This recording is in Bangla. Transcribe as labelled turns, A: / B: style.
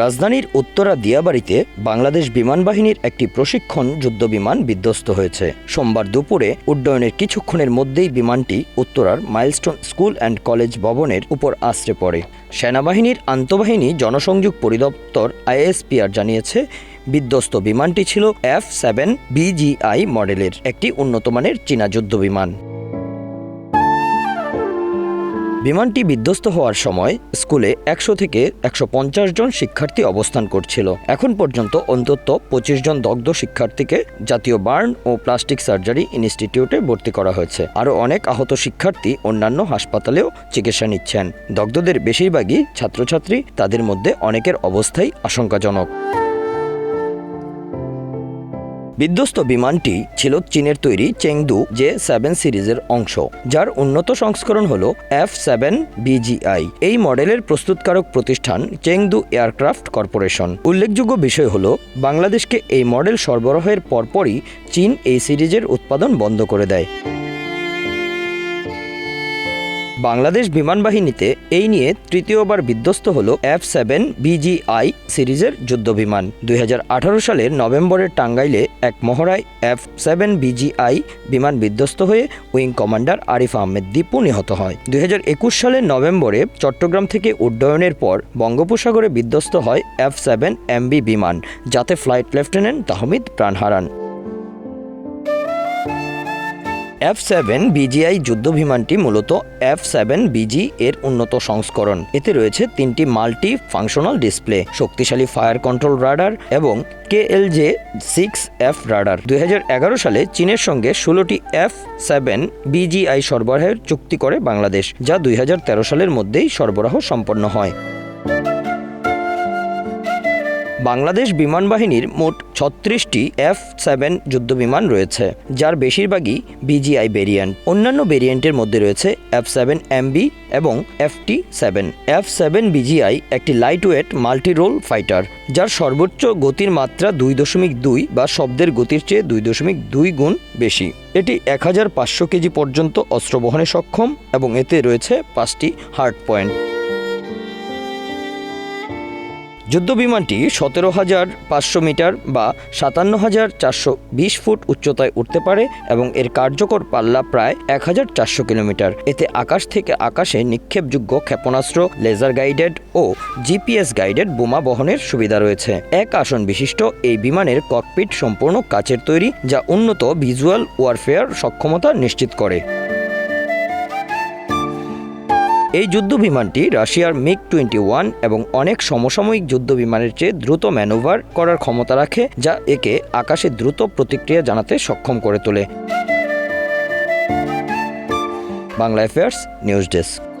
A: রাজধানীর উত্তরা দিয়াবাড়িতে বাংলাদেশ বিমান বাহিনীর একটি প্রশিক্ষণ যুদ্ধবিমান বিধ্বস্ত হয়েছে। সোমবার দুপুরে উড্ডয়নের কিছুক্ষণের মধ্যেই বিমানটি উত্তরার মাইলস্টোন স্কুল অ্যান্ড কলেজ ভবনের উপর আশ্রে পড়ে। সেনাবাহিনীর আন্তঃবাহিনী জনসংযোগ পরিদপ্তর আইএসপিআর জানিয়েছে, বিধ্বস্ত বিমানটি ছিল এফ সেভেন বিজিআই মডেলের, একটি উন্নতমানের চীনা যুদ্ধবিমান বিমানটি বিধ্বস্ত হওয়ার সময় স্কুলে একশো থেকে একশো পঞ্চাশ জন শিক্ষার্থী অবস্থান করছিল। এখন পর্যন্ত অন্তত পঁচিশ জন দগ্ধ শিক্ষার্থীকে জাতীয় বার্ন ও প্লাস্টিক সার্জারি ইনস্টিটিউটে ভর্তি করা হয়েছে। আরও অনেক আহত শিক্ষার্থী অন্যান্য হাসপাতালেও চিকিৎসা নিচ্ছেন। দগ্ধদের বেশিরভাগই ছাত্রছাত্রী, তাদের মধ্যে অনেকের অবস্থাই আশঙ্কাজনক। বিধ্বস্ত বিমানটি ছিল চীনের তৈরি চেংদু জে সেভেন সিরিজের অংশ, যার উন্নত সংস্করণ হল এফ সেভেন বিজিআই এই মডেলের প্রস্তুতকারক প্রতিষ্ঠান চেংদু এয়ারক্রাফট কর্পোরেশন। উল্লেখযোগ্য বিষয় হল, বাংলাদেশকে এই মডেল সরবরাহের পরপরই চীন এই সিরিজের উৎপাদন বন্ধ করে দেয়। বাংলাদেশ বিমান বাহিনীতে এই নিয়ে তৃতীয়বার বিধ্বস্ত হল এফ সেভেন বিজিআই সিরিজের যুদ্ধবিমান। দুই হাজার আঠারো সালের নভেম্বরের টাঙ্গাইলে এক মহড়ায় এফ সেভেন বিজিআই বিমান বিধ্বস্ত হয়ে উইং কমান্ডার আরিফ আহমেদ দীপু নিহত হয়। দুই হাজার একুশ সালের নভেম্বরে চট্টগ্রাম থেকে উড্ডয়নের পর বঙ্গোপসাগরে বিধ্বস্ত হয় এফ সেভেন এমবি বিমান, যাতে ফ্লাইট লেফটেন্যান্ট তাহমিদ প্রাণ হারান এফ সেভেন বিজিআই যুদ্ধ বিমানটি মূলত এফ সেভেন বিজি এর উন্নত সংস্করণ। এতে রয়েছে তিনটি মাল্টি ফাংশনাল ডিসপ্লে, শক্তিশালী ফায়ার কন্ট্রোল রাডার এবং কেএলজে সিক্স এফ রাডার। দুই হাজার এগারো সালে চীনের সঙ্গে ষোলোটি এফ সেভেন বিজিআই সরবরাহের চুক্তি করে বাংলাদেশ, যা দুই হাজার তেরো সালের মধ্যেই সরবরাহ সম্পন্ন হয়। বাংলাদেশ বিমান বাহিনীর মোট ছত্রিশটি এফ সেভেন যুদ্ধবিমান রয়েছে, যার বেশিরভাগই বিজিআই ভেরিয়েন্ট অন্যান্য ভেরিয়েন্টের মধ্যে রয়েছে এফ সেভেন এমবি এবং FT seven F seven BGI একটি light weight multi role fighter যার সর্বোচ্চ গতির মাত্রা দুই দশমিক দুই বা শব্দের গতির চেয়ে দুই দশমিক দুই গুণ বেশি। এটি এক হাজার পাঁচশো কেজি পর্যন্ত অস্ত্র বহনে সক্ষম এবং এতে রয়েছে পাঁচটি হার্ড পয়েন্ট যুদ্ধবিমানটি সতেরো হাজার পাঁচশো মিটার বা সাতান্ন হাজার চারশো বিশ ফুট উচ্চতায় উঠতে পারে এবং এর কার্যকর পাল্লা প্রায় এক হাজার চারশো কিলোমিটার। এতে আকাশ থেকে আকাশে নিক্ষেপযোগ্য ক্ষেপণাস্ত্র, লেজার গাইডেড ও জিপিএস গাইডেড বোমা বহনের সুবিধা রয়েছে। এক আসন বিশিষ্ট এই বিমানের ককপিট সম্পূর্ণ কাচের তৈরি, যা উন্নত ভিজুয়াল ওয়ারফেয়ার সক্ষমতা নিশ্চিত করে। এই যুদ্ধ বিমানটি রাশিয়ার মিগ টোয়েন্টি ওয়ান এবং অনেক সমসাময়িক যুদ্ধ বিমানের চেয়ে দ্রুত ম্যানোভার করার ক্ষমতা রাখে, যা একে আকাশে দ্রুত প্রতিক্রিয়া জানাতে সক্ষম করে তোলে। Bangla affairs news desk